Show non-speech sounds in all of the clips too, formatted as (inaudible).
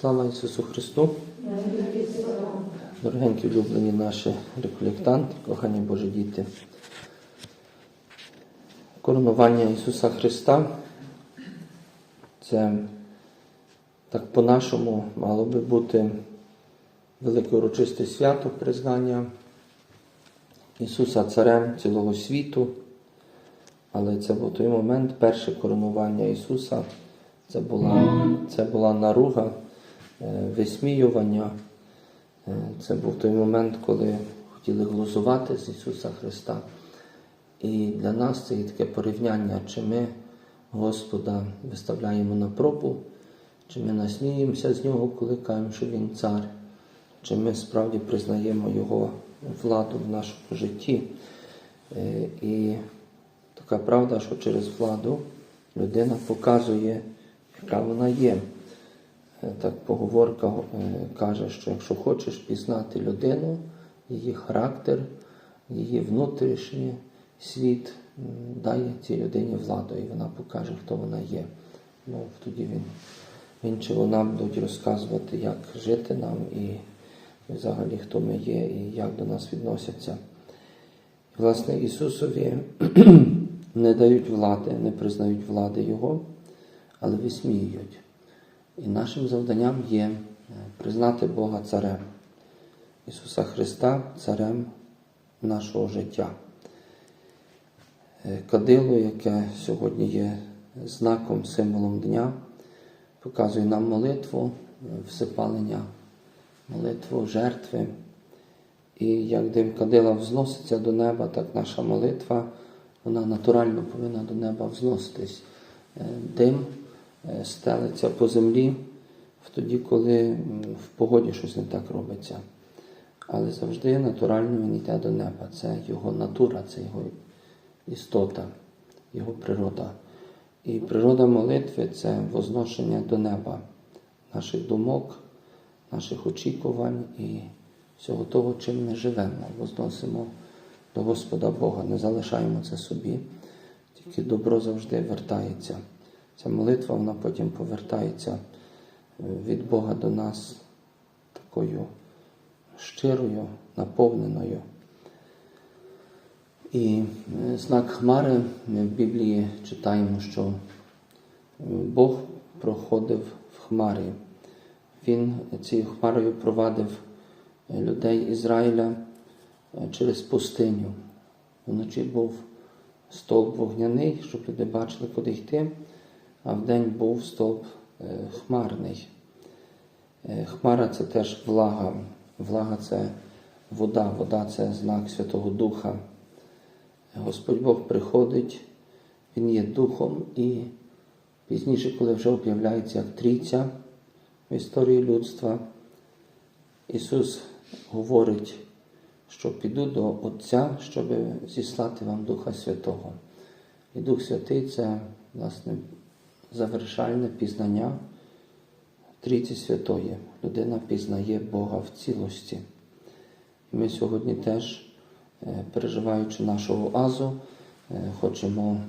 Слава Ісусу Христу! Дорогенькі улюблені наші реколектанти, кохані Божі діти. Коронування Ісуса Христа це так по-нашому мало би бути велике урочисте свято признання Ісуса Царем цілого світу. Але це був той момент, перше коронування Ісуса. Це була, це була наруга, висміювання. Е, Це був той момент, коли хотіли глузувати з Ісуса Христа. І для нас це є таке порівняння, чи ми Господа виставляємо на пробу, чи ми насміємося з Нього, коли кажемо, що Він цар, чи ми справді признаємо Його владу в нашому житті. Е, І така правда, що через владу людина показує, яка вона є. Е, Так поговорка е, каже, що якщо хочеш пізнати людину, її характер, її внутрішній світ, м, дай цій людині владу, і вона покаже, хто вона є. Ну, тоді він, він чи вона будуть розказувати, як жити нам і взагалі хто ми є і як до нас відносяться. Власне, Ісусові (clears throat) не дають влади, не признають влади Його, але висміюють. І нашим завданням є е, признати Бога Царем, Ісуса Христа Царем нашого життя. Е, Кадило, яке сьогодні є знаком, символом дня, показує нам молитву, е, всипалення, молитву, жертви. І як дим кадила взноситься до неба, так наша молитва, вона натурально повинна до неба взноситись. Дим стелиться по землі тоді, коли в погоді щось не так робиться. Але завжди натурально він йде до неба. Це його натура, це його істота, його природа. І природа молитви це возношення до неба наших думок, наших очікувань і всього того, чим ми живемо. Возносимо до Господа Бога, не залишаємо це собі, тільки добро завжди вертається. Ця молитва вона потім повертається е, від Бога до нас такою щирою, наповненою. І е, знак Хмари ми в Біблії читаємо, що е, Бог проходив в Хмарі. Він цією хмарою провадив людей Ізраїля через пустиню. Вночі був стовп вогняний, щоб люди бачили, куди йти, а вдень був стовп е, хмарний. Е, Хмара це теж влага. Влага це вода, вода це знак Святого Духа. Господь Бог приходить, Він є духом, і пізніше, коли вже об'являється як трійця в історії людства, Ісус говорить, що піду до Отця, щоб зіслати вам Духа Святого. І Дух Святий це, власне, завершальне пізнання Трійці Святої. Людина пізнає Бога в цілості. Ми сьогодні теж, е, переживаючи нашу оазу, е, хочемо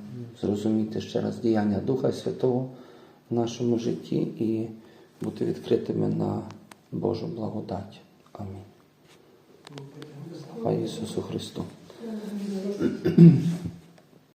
зрозуміти ще раз діяння Духа Святого в нашому житті і бути відкритими на Божу благодать. Амінь. Слава Ісусу Христу.